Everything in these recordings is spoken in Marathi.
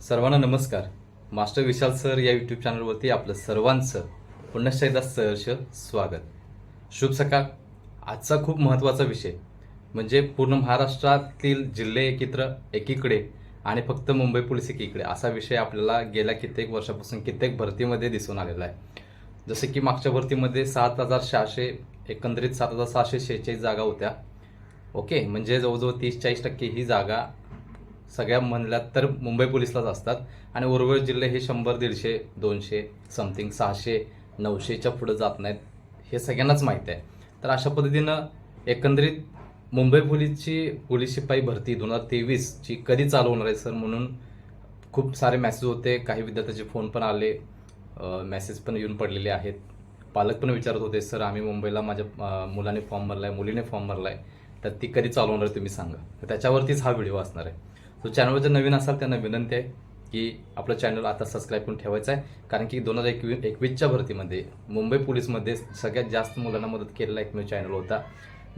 सर्वांना नमस्कार. मास्टर विशाल सर या यूट्यूब चॅनलवरती आपलं सर्वांचं पुन्हा एकदा सहर्ष स्वागत. शुभ सकाळ. आजचा खूप महत्त्वाचा विषय म्हणजे पूर्ण महाराष्ट्रातील जिल्हे एकत्र एकीकडे आणि फक्त मुंबई पोलीस एकीकडे असा विषय आपल्याला गेल्या कित्येक वर्षापासून कित्येक भरतीमध्ये दिसून आलेला आहे. जसे की मागच्या भरतीमध्ये सात हजार सहाशे एकंदरीत सात हजार सहाशे शेहेचाळीस जागा होत्या. ओके म्हणजे जवळजवळ तीस चाळीस टक्के ही जागा सगळ्या म्हणल्यात तर मुंबई पोलिसलाच असतात. आणि उर्वरित जिल्हे हे शंभर दीडशे दोनशे समथिंग सहाशे नऊशेच्या पुढं जात नाहीत. हे सगळ्यांनाच माहीत आहे. तर अशा पद्धतीनं एकंदरीत मुंबई पोलीसची पोलीस शिपाई भरती दोन हजार तेवीसची कधी चालू होणार आहे सर? म्हणून खूप सारे मॅसेज होते. काही विद्यार्थ्याचे फोन पण आले. मेसेज पण येऊन पडलेले आहेत. पालक पण विचारत होते सर आम्ही मुंबईला माझ्या मुलाने फॉर्म भरला आहे मुलीने फॉर्म भरला आहे तर ती कधी चालू होणार आहे तुम्ही सांगा. त्याच्यावरतीच हा व्हिडिओ असणार आहे. सो चॅनलवर जर नवीन असाल त्यांना विनंती आहे की आपलं चॅनल आता सबस्क्राईब करून ठेवायचं आहे. कारण की दोन हजार एकवीस एकवीसच्या भरतीमध्ये मुंबई पोलीसमध्ये सगळ्यात जास्त मुलांना मदत केलेला एकमेव चॅनल होता.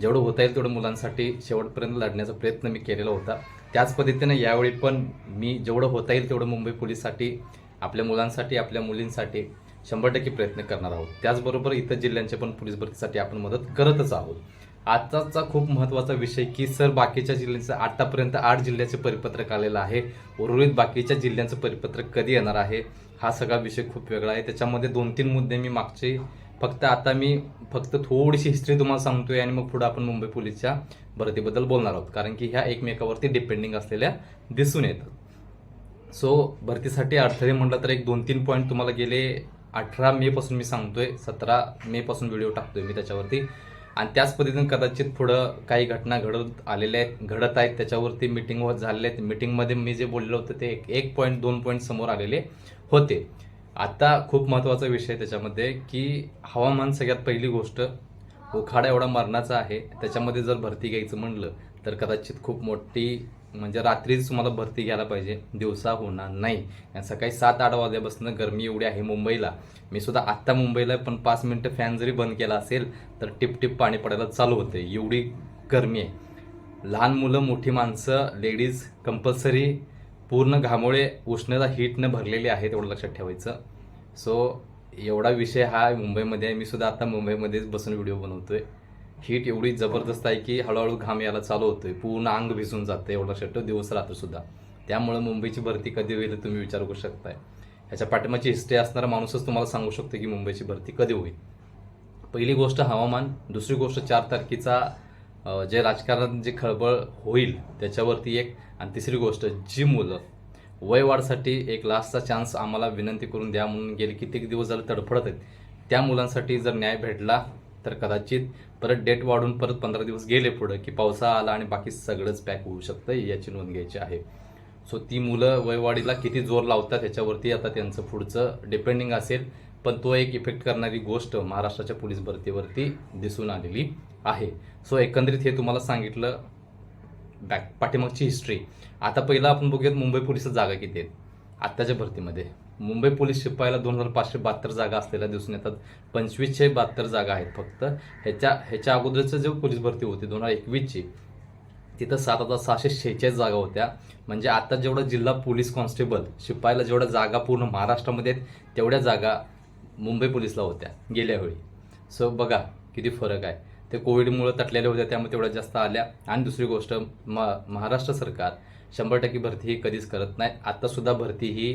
जेवढं होता येईल तेवढं मुलांसाठी शेवटपर्यंत लढण्याचा प्रयत्न मी केलेला होता. त्याच पद्धतीने यावेळी पण मी जेवढं होता येईल तेवढं मुंबई पोलीससाठी आपल्या मुलांसाठी आपल्या मुलींसाठी शंभर टक्के प्रयत्न करणार आहोत. त्याचबरोबर इतर जिल्ह्यांच्या पण पोलीस भरतीसाठी आपण मदत करतच आहोत. आजचा खूप महत्त्वाचा विषय की सर बाकीच्या जिल्ह्यांचं आतापर्यंत आठ जिल्ह्याचे परिपत्रक आलेलं आहे. उर्वरित बाकीच्या जिल्ह्यांचं परिपत्रक कधी येणार आहे? हा सगळा विषय खूप वेगळा आहे. त्याच्यामध्ये दोन तीन मुद्दे मी मागचे. फक्त आता मी फक्त थोडीशी हिस्ट्री तुम्हाला सांगतोय आणि मग पुढे आपण मुंबई पोलीसच्या भरतीबद्दल बोलणार आहोत. कारण की ह्या एकमेकावरती डिपेंडिंग असलेल्या दिसून येतात सो भरतीसाठी अडथळे म्हटलं तर एक दोन तीन पॉईंट तुम्हाला गेले अठरा मे पासून मी सांगतोय सतरा मे पासून व्हिडिओ टाकतोय मी त्याच्यावरती. आणि त्याच पद्धतीनं कदाचित पुढं काही घटना घडत आलेल्या आहेत घडत आहेत त्याच्यावरती मिटिंग होत झालेल्या आहेत. मिटिंगमध्ये मी जे बोललो होतं ते एक एक पॉईंट दोन पॉईंट समोर आलेले होते. आता खूप महत्त्वाचा विषय त्याच्यामध्ये की हवामान सगळ्यात पहिली गोष्ट उखाडा एवढा मरणाचा आहे. त्याच्यामध्ये जर भरती घ्यायचं म्हणलं तर कदाचित खूप मोठी म्हणजे रात्रीच तुम्हाला भरती घ्यायला पाहिजे. दिवसा होणार नाही. सकाळी सात आठ वाजल्यापासून गरमी एवढी आहे मुंबईला. मी सुद्धा आत्ता मुंबईला पण पाच मिनटं फॅन जरी बंद केला असेल तर टिपटिप पाणी पडायला चालू होते एवढी गरमी आहे. लहान मुलं मोठी माणसं लेडीज कंपल्सरी पूर्ण घामोळे उष्णता हीटनं भरलेली आहे तेवढं लक्षात ठेवायचं. सो एवढा विषय हा मुंबईमध्ये आहे. मी सुद्धा आता मुंबईमध्येच बसून व्हिडिओ बनवतोय. हीट एवढी जबरदस्त आहे की हळूहळू घाम यायला चालू होतोय. पूर्ण अंग भिजून जातं एवढं लक्षात दिवस रात्र सुद्धा. त्यामुळे मुंबईची भरती कधी होईल तुम्ही विचार करू शकताय. ह्याच्या पाठिंबाची हिस्ट्री असणारा माणूसच तुम्हाला सांगू शकतो की मुंबईची भरती कधी होईल. पहिली गोष्ट हवामान दुसरी गोष्ट चार तारखेचा जे राजकारणात जे खळबळ होईल त्याच्यावरती एक आणि तिसरी गोष्ट जी मुलं वय वाढसाठी एक लास्टचा चान्स आम्हाला विनंती करून द्या म्हणून गेले कित्येक दिवस झाले तडफडत आहेत. त्या मुलांसाठी जर न्याय भेटला तर कदाचित परत डेट वाढून परत पंधरा दिवस गेले पुढं की पावसाळा आला आणि बाकी सगळंच पॅक होऊ शकतं याची नोंद घ्यायची आहे. सो ती मुलं वयवाढीला किती जोर लावतात त्याच्यावरती आता त्यांचं पुढचं डिपेंडिंग असेल पण तो एक इफेक्ट करणारी गोष्ट महाराष्ट्राच्या पोलीस भरतीवरती दिसून आलेली आहे. सो एकंदरीत हे तुम्हाला सांगितलं बॅक पाठीमागची हिस्ट्री आता पहिलं आपण बघूयात मुंबई पोलिसात जागा किती आहेत? आत्ताच्या भरतीमध्ये. मुंबई पोलीस शिपायाला दोन हजार पाचशे बहात्तर जागा असलेल्या दिसून येतात. पंचवीसशे बहात्तर जागा आहेत फक्त. ह्याच्या ह्याच्या अगोदरचं जे पोलीस भरती होती दोन हजार एकवीसची तिथं सात हजार सहाशे शेहेचाळीस जागा होत्या. म्हणजे आता जेवढं जिल्हा पोलीस कॉन्स्टेबल शिपायाला जेवढ्या जागा पूर्ण महाराष्ट्रामध्ये आहेत तेवढ्या जागा मुंबई पोलीसला होत्या गेल्या वेळी. सो बघा किती फरक आहे. ते कोविडमुळे तटलेल्या होत्या त्यामुळे तेवढ्या जास्त आल्या. आणि दुसरी गोष्ट म महाराष्ट्र सरकार शंभर टक्के भरती ही कधीच करत नाही. आत्तासुद्धा भरती ही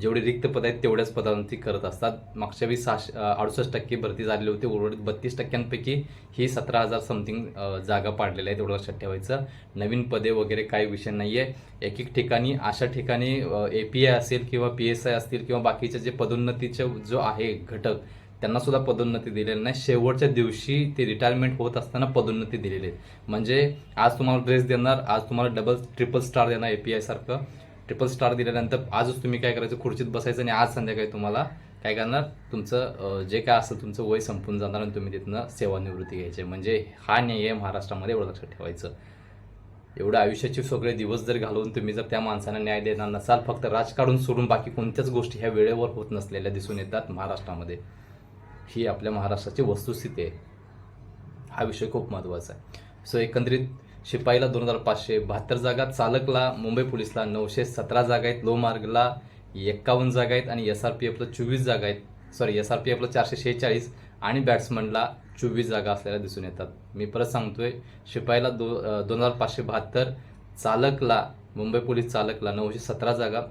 जेवढे रिक्त पद आहेत तेवढ्याच पदांची करत असतात. मागच्या वेळी सहाशे अडुसष्ट टक्के भरती झालेली होती. उर्वरित बत्तीस टक्क्यांपैकी ही सतरा हजार समथिंग जागा पाडलेल्या आहेत एवढं लक्षात ठेवायचं. नवीन पदे वगैरे काही विषय नाही आहे एक एक ठिकाणी अशा ठिकाणी ए पी आय असेल किंवा पी एस आय असतील किंवा बाकीच्या जे पदोन्नतीचे जो आहे घटक त्यांना सुद्धा पदोन्नती दिलेली नाही. शेवटच्या दिवशी ते रिटायरमेंट होत असताना पदोन्नती दिलेली आहे म्हणजे आज तुम्हाला ड्रेस देणार आज तुम्हाला डबल ट्रिपल स्टार देणार ए पी आय सारखं. ट्रिपल स्टार दिल्यानंतर आजच तुम्ही काय करायचं? खुर्चीत बसायचं आणि आज संध्याकाळी तुम्हाला काय करणार? तुमचं जे काय असतं तुमचं वय संपून जाणार आणि तुम्ही तिथनं सेवानिवृत्ती घ्यायची म्हणजे हा न्याय आहे महाराष्ट्रामध्ये एवढं लक्षात ठेवायचं. एवढं आयुष्याचे सगळे दिवस जर घालवून तुम्ही जर त्या माणसांना न्याय देणार नसाल फक्त राजकारण सोडून बाकी कोणत्याच गोष्टी ह्या वेळेवर होत नसलेल्या दिसून येतात महाराष्ट्रामध्ये. ही आपल्या महाराष्ट्राची वस्तुस्थिती आहे. हा विषय खूप महत्त्वाचा आहे. सो एकंदरीत शिपाईला दोन हजार पाचशे बहात्तर जागा चालकला मुंबई पोलिसला नऊशे सतरा जागा आहेत लोहमार्गला एक्कावन्न जागा आहेत आणि एस आर पी एफला चोवीस जागा आहेत. सॉरी एस आर पी एफला चारशे शेहेचाळीस आणि बॅट्समनला चोवीस जागा असलेल्या दिसून येतात. मी परत सांगतोय शिपाईला दो दोन हजार पाचशे बहात्तर चालकला मुंबई पोलीस चालकला नऊशे सतरा जागा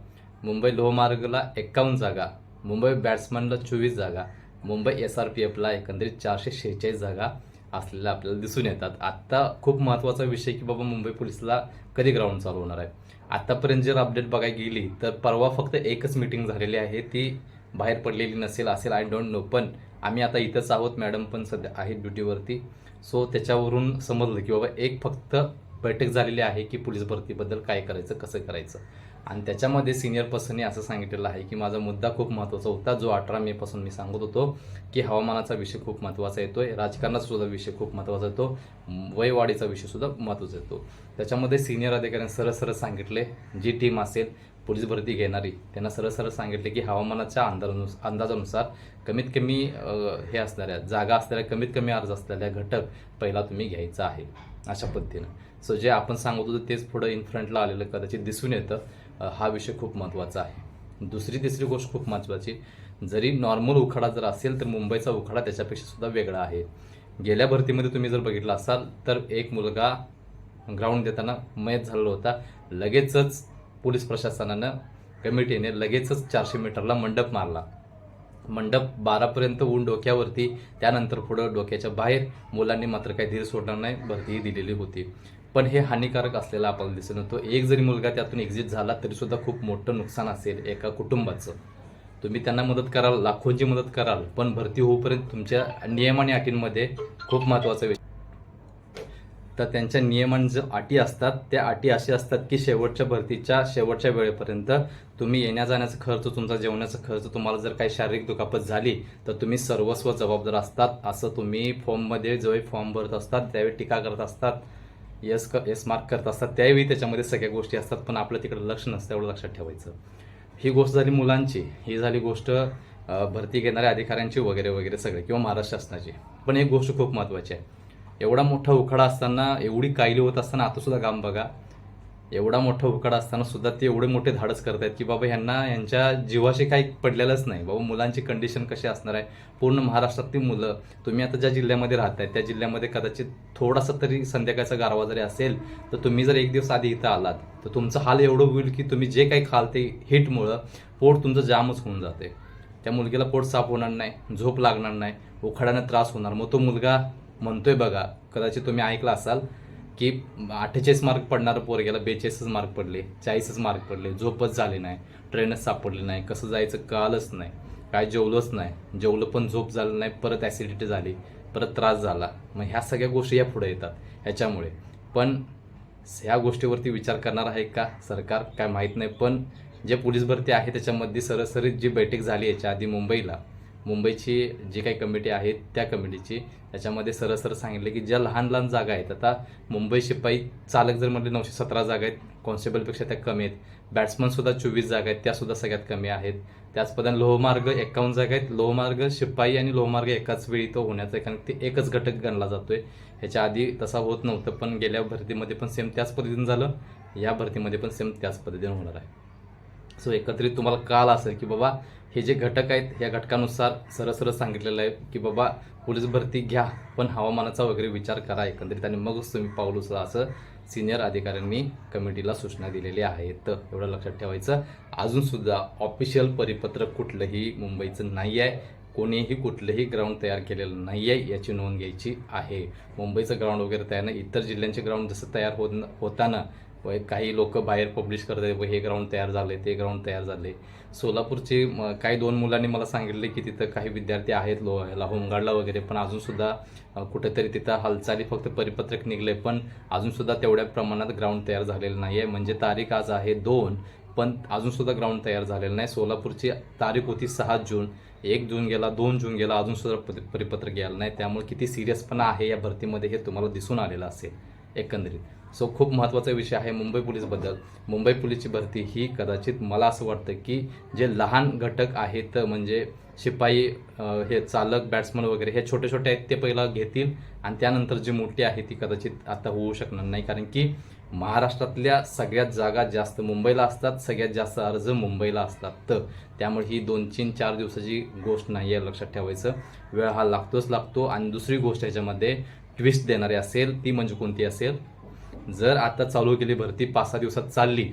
मुंबई लोहमार्गला एक्कावन्न जागा मुंबई बॅट्समनला चोवीस जागा मुंबई एस आर पी एफला एकंदरीत चारशे शेहेचाळीस जागा असलेल्या आपल्याला दिसून येतात. आत्ता खूप महत्त्वाचा विषय की बाबा मुंबई पोलिसला कधी ग्राउंड चालू होणार आहे? आत्तापर्यंत जर अपडेट बघायला गेली तर परवा फक्त एकच मीटिंग झालेली आहे. ती बाहेर पडलेली नसेल असेल आय डोंट नो पण आम्ही आता इथंच आहोत. मॅडम पण सध्या आहेत ड्युटीवरती सो त्याच्यावरून समजलं की बाबा एक फक्त बैठक झालेली आहे की पोलीस भरतीबद्दल काय करायचं कसं करायचं. आणि त्याच्यामध्ये सिनियर पर्सनने असं सांगितलेलं आहे की माझा मुद्दा खूप महत्त्वाचा होता जो अठरा मे पासून मी सांगत होतो की हवामानाचा विषय खूप महत्त्वाचा येतो राजकारणाचा सुद्धा विषय खूप महत्त्वाचा येतो वयवाढीचा विषय सुद्धा महत्त्वाचा येतो. त्याच्यामध्ये सिनियर अधिकाऱ्यांनी सरळ सरळ सांगितले जी टीम असेल पोलीस भरती घेणारी त्यांना सरळ सरळ सांगितले की हवामानाच्या अंदाजानुस अंदाजानुसार कमीत कमी हे असणाऱ्या जागा असणाऱ्या कमीत कमी अर्ज असलेल्या घटक पहिला तुम्ही घ्यायचा आहे अशा पद्धतीनं. सो जे आपण सांगत होतो तेच पुढं इन फ्रंटला आलेलं कदाचित दिसून येतं. हा विषय खूप महत्त्वाचा आहे. दुसरी तिसरी गोष्ट खूप महत्त्वाची जरी नॉर्मल उखाडा जर असेल तर मुंबईचा उखाडा त्याच्यापेक्षा सुद्धा वेगळा आहे. गेल्या भरतीमध्ये तुम्ही जर बघितलं असाल तर एक मुलगा ग्राउंड देताना मयत झालेला होता. लगेचच पोलीस प्रशासनानं कमिटीने लगेचच चारशे मीटरला मंडप मारला. मंडप बारापर्यंत ऊन डोक्यावरती त्यानंतर पुढं डोक्याच्या बाहेर मुलांनी मात्र काही धीर सोडणार नाही भरतीही दिलेली होती. पण हे हानिकारक असलेला आपल्याला दिसून येतो. एक जरी मुलगा त्यातून एक्झिट झाला तरी सुद्धा खूप मोठं नुकसान असेल एका कुटुंबाचं. तुम्ही त्यांना मदत कराल लाखोंची मदत कराल पण भरती होऊपर्यंत तुमच्या नियम आणि अटींमध्ये खूप महत्त्वाचा विषय. तर त्यांच्या नियमां अटी असतात त्या अटी अशी असतात की शेवटच्या भरतीच्या शेवटच्या वेळेपर्यंत तुम्ही येण्या जाण्याचा खर्च तुमचा जेवणाचा खर्च तुम्हाला जर काही शारीरिक दुखापत झाली तर तुम्ही सर्वस्व जबाबदार असतात. असं तुम्ही फॉर्ममध्ये जेव्हा फॉर्म भरत असतात त्यावेळी टीका करत असतात. यस क यस मार्क करत असतात त्यावेळी त्याच्यामध्ये सगळ्या गोष्टी असतात पण आपलं तिकडे लक्ष नसतं एवढं लक्षात ठेवायचं. ही गोष्ट झाली मुलांची ही झाली गोष्ट भरती घेणाऱ्या अधिकाऱ्यांची वगैरे वगैरे सगळे किंवा महाराष्ट्र शासनाची. पण एक गोष्ट खूप महत्त्वाची आहे. एवढा मोठा उखाडा असताना एवढी कायली होत असताना आता सुद्धा काम बघा एवढा मोठा उखाडा असताना सुद्धा ते एवढे मोठे धाडस करतायत की बाबा ह्यांना यांच्या जीवाशी काही पडलेलंच नाही. बाबा मुलांची कंडिशन कशी असणार आहे? पूर्ण महाराष्ट्रातली मुलं. तुम्ही आता ज्या जिल्ह्यामध्ये राहताय त्या जिल्ह्यामध्ये कदाचित थोडासा तरी संध्याकाळचा गारवा जरी असेल तर तुम्ही जर एक दिवस आधी इथं आलात तर तुमचं हाल एवढं होईल की तुम्ही जे काही खाल ते हिटमुळं पोट तुमचं जामच होऊन जाते. त्या मुलगीला पोट साफ होणार नाही झोप लागणार नाही उखाड्यानं त्रास होणार. मग तो मुलगा म्हणतोय बघा कदाचित तुम्ही ऐकला असाल की अठ्ठेचाळीस मार्क पडणारं पोरग्याला बेचाळीसच मार्क पडले चाळीसच मार्क पडले झोपच झाली नाही ट्रेनच सापडली नाही कसं जायचं कळालंच नाही काय जेवलंच नाही जेवलं पण झोप झालं नाही परत ॲसिडिटी झाली परत त्रास झाला. मग ह्या सगळ्या गोष्टी या पुढे येतात ह्याच्यामुळे. पण ह्या गोष्टीवरती विचार करणार आहे का? सरकार काय माहीत नाही पण जे पोलीस भरती आहे त्याच्यामध्ये सरसरीत जी बैठक झाली याच्या आधी मुंबईला मुंबईची जी काही कमिटी आहे त्या कमिटीची. त्याच्यामध्ये सरळ सरळ सांगितले की ज्या लहान लहान जागा आहेत आता मुंबई शिपाई चालक जर म्हटले नऊशे सतरा जागा आहेत कॉन्स्टेबलपेक्षा त्या कमी आहेत. बॅट्समनसुद्धा चोवीस जागा आहेत त्यासुद्धा सगळ्यात कमी आहेत. त्याच पद्धतीने लोहमार्ग एकावन्न जागा आहेत. लोहमार्ग शिपाई आणि लोहमार्ग एकाच वेळी तो होण्याचा आहे कारण ते एकच घटक गणला जातोय. ह्याच्या आधी तसा होत नव्हतं पण गेल्या भरतीमध्ये पण सेम त्याच पद्धतीनं झालं. या भरतीमध्ये पण सेम त्याच पद्धतीने होणार आहे. सो एकत्रित तुम्हाला काल असेल की बाबा हे जे घटक आहेत या घटकानुसार सरळ सरळ सांगितलेलं आहे की बाबा पोलीस भरती घ्या पण हवामानाचा वगैरे विचार करा एकंदरीत. आणि मगच तुम्ही पाऊल उचला असं सिनियर अधिकाऱ्यांनी कमिटीला सूचना दिलेल्या आहेत. तर एवढं लक्षात ठेवायचं. अजूनसुद्धा ऑफिशियल परिपत्रक कुठलंही मुंबईचं नाही आहे. कोणीही कुठलंही ग्राउंड तयार केलेलं नाही आहे याची नोंद घ्यायची आहे. मुंबईचं ग्राउंड वगैरे तयार नाही. इतर जिल्ह्यांचे ग्राउंड जसं तयार होत होताना व काही लोक बाहेर पब्लिश करतात व हे ग्राउंड तयार झाले ते ग्राउंड तयार झाले सोलापूरचे काही दोन मुलांनी मला सांगितले की तिथं काही विद्यार्थी आहेत लो ह्याला होमगार्डला वगैरे पण अजूनसुद्धा कुठेतरी तिथं हालचाली फक्त परिपत्रक निघले पण अजूनसुद्धा तेवढ्या प्रमाणात ग्राउंड तयार झालेलं नाही आहे म्हणजे तारीख आज आहे दोन पण अजूनसुद्धा ग्राउंड तयार झालेलं नाही. सोलापूरची तारीख होती सहा जून. एक जून गेला दोन जून गेला अजूनसुद्धा परिपत्रक गेलं नाही. त्यामुळे किती सिरियसपणा आहे या भरतीमध्ये हे तुम्हाला दिसून आलेलं असेल. एकंदरीत. सो खूप महत्त्वाचा विषय आहे मुंबई पोलीसबद्दल. मुंबई पोलीसची भरती ही कदाचित मला असं वाटतं की जे लहान घटक आहेत म्हणजे शिपाई हे चालक बॅट्समन वगैरे हे छोटे छोटे आहेत ते पहिला घेतील आणि त्यानंतर जी मोठी आहे ती कदाचित आता होऊ शकणार नाही. कारण की महाराष्ट्रातल्या सगळ्यात जागा जास्त मुंबईला असतात सगळ्यात जास्त अर्ज मुंबईला असतात. तर त्यामुळे ही दोन तीन चार दिवसाची गोष्ट नाही आहे लक्षात ठेवायचं. वेळ हा लागतोच लागतो. आणि दुसरी गोष्ट याच्यामध्ये ट्विस्ट देणारी असेल ती म्हणजे कोणती असेल? जर आता चालू केली भरती पाच सहा दिवसात चालली.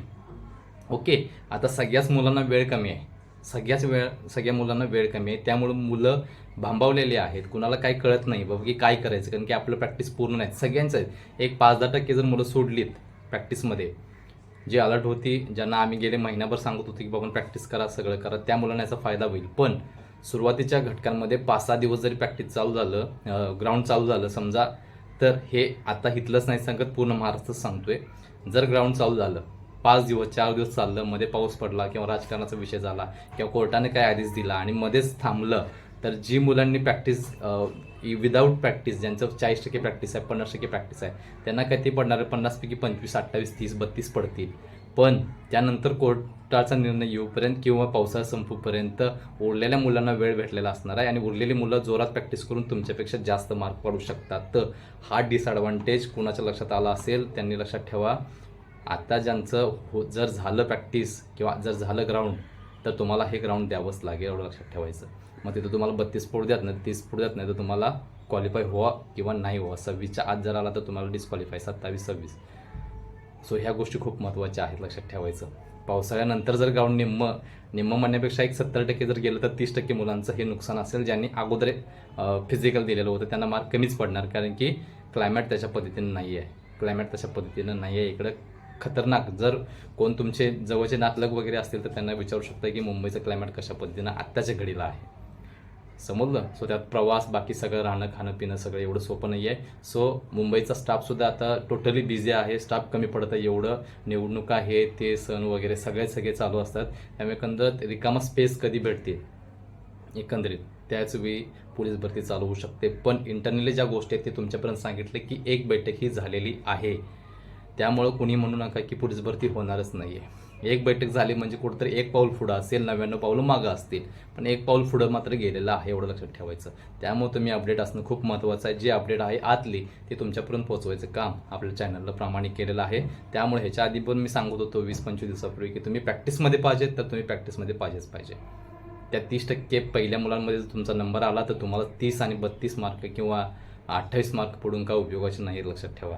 ओके? आता सगळ्याच मुलांना वेळ कमी आहे. सगळ्याच वेळ सगळ्या मुलांना वेळ कमी आहे. त्यामुळं मुलं भांबावलेली आहेत. कुणाला काही कळत नाही. बाबा की काय करायचं? कारण की आपलं प्रॅक्टिस पूर्ण नाही. सगळ्यांचं आहे. एक पाच दहा टक्के जर मुलं सोडलीत प्रॅक्टिसमध्ये जी अलर्ट होती ज्यांना आम्ही गेले महिनाभर सांगत होतो की बाबा प्रॅक्टिस करा सगळं करा त्या मुलांना याचा फायदा होईल. पण सुरुवातीच्या घटकांमध्ये पाच सहा दिवस जरी प्रॅक्टिस चालू झालं ग्राउंड चालू झालं समजा तर हे आता इथलंच नाही सांगत पूर्ण महाराष्ट्रच सांगतोय. जर ग्राउंड चालू झालं पाच दिवस चार दिवस चाललं मध्ये पाऊस पडला किंवा राजकारणाचा विषय झाला किंवा कोर्टाने काय आदेश दिला आणि मध्येच थांबलं तर जी मुलांनी प्रॅक्टिस विदाऊट प्रॅक्टिस ज्यांचं चाळीस टक्के प्रॅक्टिस आहे पन्नास टक्के प्रॅक्टिस आहे त्यांना काही ते पडणार? पन्नासपैकी पंचवीस अठ्ठावीस तीस बत्तीस पडतील. पण त्यानंतर कोर्टाचा निर्णय येऊपर्यंत किंवा पावसाळा संपूपर्यंत उरलेल्या मुलांना वेळ भेटलेला असणार आहे आणि उरलेली मुलं जोरात प्रॅक्टिस करून तुमच्यापेक्षा जास्त मार्क पडू शकतात. तर हा डिसएडव्हान्टेज कुणाच्या लक्षात आला असेल त्यांनी लक्षात ठेवा. आता ज्यांचं हो जर झालं प्रॅक्टिस किंवा जर झालं ग्राउंड तर तुम्हाला हे ग्राउंड द्यावंच लागेल एवढं लक्षात ठेवायचं. मग तिथं तुम्हाला बत्तीस फोड द्यात नाही तीस फोड द्यात नाही तर तुम्हाला क्वालिफाय व्हा किंवा नाही व्हा. सव्वीसच्या आत जर आला तर तुम्हाला डिस्क्वालिफाय सत्तावीस सव्वीस. सो ह्या गोष्टी खूप महत्त्वाच्या आहेत लक्षात ठेवायचं. पावसाळ्यानंतर जर ग्राउंड निम्मं निम्म म्हणण्यापेक्षा एक सत्तर टक्के जर गेलं तर तीस टक्के मुलांचं हे नुकसान असेल ज्यांनी अगोदर फिजिकल दिलेलं होतं त्यांना मार्क कमीच पडणार कारण की क्लायमॅट त्याच्या पद्धतीनं नाही आहे क्लायमॅट तशा पद्धतीनं नाही आहे इकडं खतरनाक. जर कोण तुमचे जवळचे नातलग वगैरे असतील तर त्यांना विचारू शकता की मुंबईचं क्लायमॅट कशा पद्धतीनं आत्ताच्या घडीला आहे. समजलं? सो त्यात प्रवास बाकी सगळं राहणं खाणं पिणं सगळं एवढं सोपं नाही आहे सो मुंबईचा स्टाफसुद्धा आता टोटली बिझी आहे. स्टाफ कमी पडत आहे एवढं. निवडणुका हे ते सण वगैरे सगळे सगळे चालू असतात. त्यामुळे एकंदर रिकामा स्पेस कधी भेटते एकंदरीत. त्याच वेळी पोलीस भरती चालू होऊ शकते. पण इंटरनली ज्या गोष्टी आहेत ते तुमच्यापर्यंत सांगितले की एक बैठक ही झालेली आहे. त्यामुळं कुणी म्हणू नका की पोलीस भरती होणारच नाही आहे एक बैठक झाली म्हणजे कुठंतरी एक पाऊल पुढं असेल नव्याण्णव पाऊलं मागं असतील. पण एक पाऊल पुढं मात्र गेलेलं आहे एवढं लक्षात ठेवायचं. त्यामुळे तुम्ही अपडेट असणं खूप महत्त्वाचं आहे. जे अपडेट आहे आतली ते तुमच्यापर्यंत पोहोचवायचं काम आपल्या चॅनलला प्रामाणिक केलेलं आहे. त्यामुळे ह्याच्या आधी पण मी सांगत होतो वीस पंचवीस दिवसापूर्वी की तुम्ही प्रॅक्टिसमध्ये पाहिजेत तर तुम्ही प्रॅक्टिसमध्ये पाहिजेच पाहिजे. त्या तीस टक्के पहिल्या मुलांमध्ये जर तुमचा नंबर आला तर तुम्हाला तीस आणि बत्तीस मार्क किंवा अठ्ठावीस मार्क पडून का उपयोगाचे नाही लक्षात ठेवा.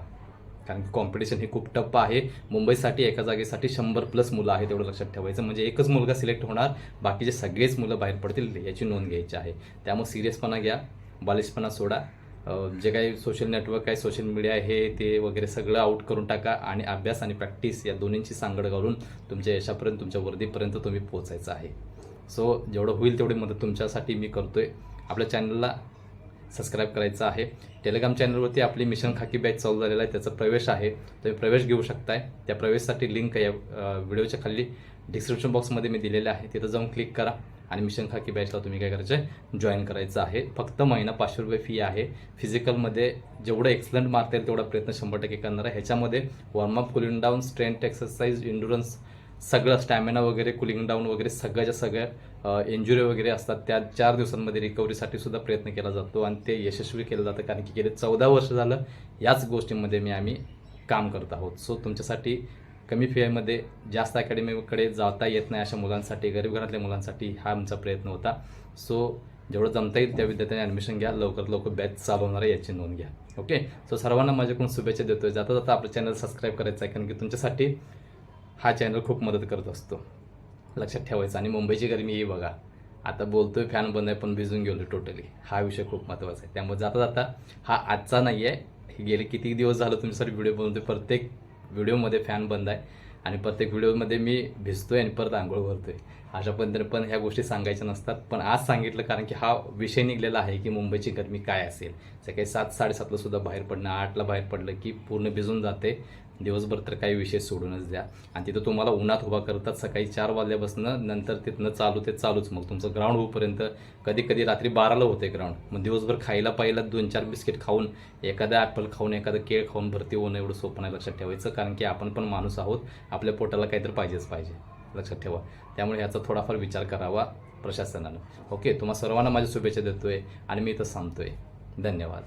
कारण की कॉम्पिटिशन हे खूप टप्प आहे. मुंबईसाठी एका जागेसाठी शंभर प्लस मुलं आहेत एवढं लक्षात ठेवायचं. म्हणजे एकच मुलगा सिलेक्ट होणार बाकीचे सगळेच मुलं बाहेर पडतील याची नोंद घ्यायची आहे. त्यामुळे सिरियसपणा घ्या बालिशपणा सोडा. जे काही सोशल नेटवर्क आहे सोशल मीडिया हे ते वगैरे सगळं आउट करून टाका आणि अभ्यास आणि प्रॅक्टिस या दोन्हींची सांगड घालून तुमच्या यशापर्यंत तुमच्या वर्दीपर्यंत तुम्ही पोहोचायचं आहे. सो जेवढं होईल तेवढी मदत तुमच्यासाठी मी करतोय. आपल्या चॅनलला सबस्क्राईब करायचं आहे. टेलिग्राम चॅनलवरती आपली मिशन खाकी बॅच चालू झालेला आहे. त्याचा प्रवेश आहे. तुम्ही प्रवेश घेऊ शकताय. त्या प्रवेशसाठी लिंक या व्हिडिओच्या खाली. डिस्क्रिप्शन बॉक्समध्ये मी दिलेले आहे. तिथं जाऊन क्लिक करा आणि मिशन खाकी बॅचला तुम्ही काय करायचं आहे जॉईन करायचं आहे. फक्त महिना पाचशे रुपये फी आहे. फिजिकलमध्ये जेवढं एक्सलंट मारता येईल तेवढा प्रयत्न शंभर टक्के करणार आहे. ह्याच्यामध्ये warm up cooling down strength exercise endurance सगळं स्टॅमिना वगैरे कुलिंग डाऊन वगैरे सगळ्याच्या सगळ्या इंजुरी वगैरे असतात. त्या चार दिवसांमध्ये रिकव्हरीसाठी सुद्धा प्रयत्न केला जातो आणि ते यशस्वी केलं जातं. कारण की गेले चौदा वर्ष झालं याच गोष्टींमध्ये मी आम्ही काम करत आहोत. सो तुमच्यासाठी कमी फीमध्ये जास्त अकॅडमीकडे जाता येत नाही अशा मुलांसाठी गरीब घरातल्या मुलांसाठी हा आमचा प्रयत्न होता. सो जेवढं जमता येईल त्या विद्यार्थ्यांनी ॲडमिशन घ्या. लवकरात लवकर बॅच चालू होणार आहे याची नोंद घ्या. ओके सो सर्वांना माझ्याकडून शुभेच्छा देतोय. जाता जाता आपलं चॅनल सबस्क्राईब करायचं आहे. कारण की तुमच्यासाठी हा चॅनल खूप मदत करत असतो. लक्षात ठेवायचं. आणि मुंबईची गरमी ही बघा. आता बोलतोय फॅन बंद आहे पण भिजून गेलो टोटली हा विषय खूप महत्त्वाचा आहे. त्यामुळे जाता जाता हा आजचा नाही आहे. हे गेले किती दिवस झालं तुमच्यासाठी व्हिडिओ बनवतोय? प्रत्येक व्हिडिओमध्ये फॅन बंद आहे. आणि प्रत्येक व्हिडिओमध्ये मी भिजतोय आणि परत आंघोळ भरतोय अशा पद्धतीने पण ह्या गोष्टी सांगायच्या नसतात. पण आज सांगितलं कारण की हा विषय निघलेला आहे की मुंबईची गरमी काय असेल. सकाळी सात साडेसातला सुद्धा बाहेर पडणं आठला बाहेर पडलं की पूर्ण भिजून जाते. दिवसभर तर काही विषय सोडूनच द्या. आणि तिथं तुम्हाला उन्हात उभा करतात सकाळी चार वाजल्यापासून नंतर तिथनं चालू ते चालूच. मग तुमचं ग्राउंड होईपर्यंत कधी कधी रात्री बाराला होते ग्राउंड मग दिवसभर खायला पाहिला दोन चार बिस्किट खाऊन एखादा ॲपल खाऊन एखादं केळ खाऊन भरती होणं एवढं सोपं नाही लक्षात ठेवायचं. कारण की आपण पण माणूस आहोत आपल्या पोटाला काहीतरी पाहिजेच पाहिजे. लक्षात ठेवा. त्यामुळे ह्याचा थोडाफार विचार करावा प्रशासनानं. ओके तुम्हा सर्वांना माझ्या शुभेच्छा देतोय आणि मी इथं सांगतोय धन्यवाद.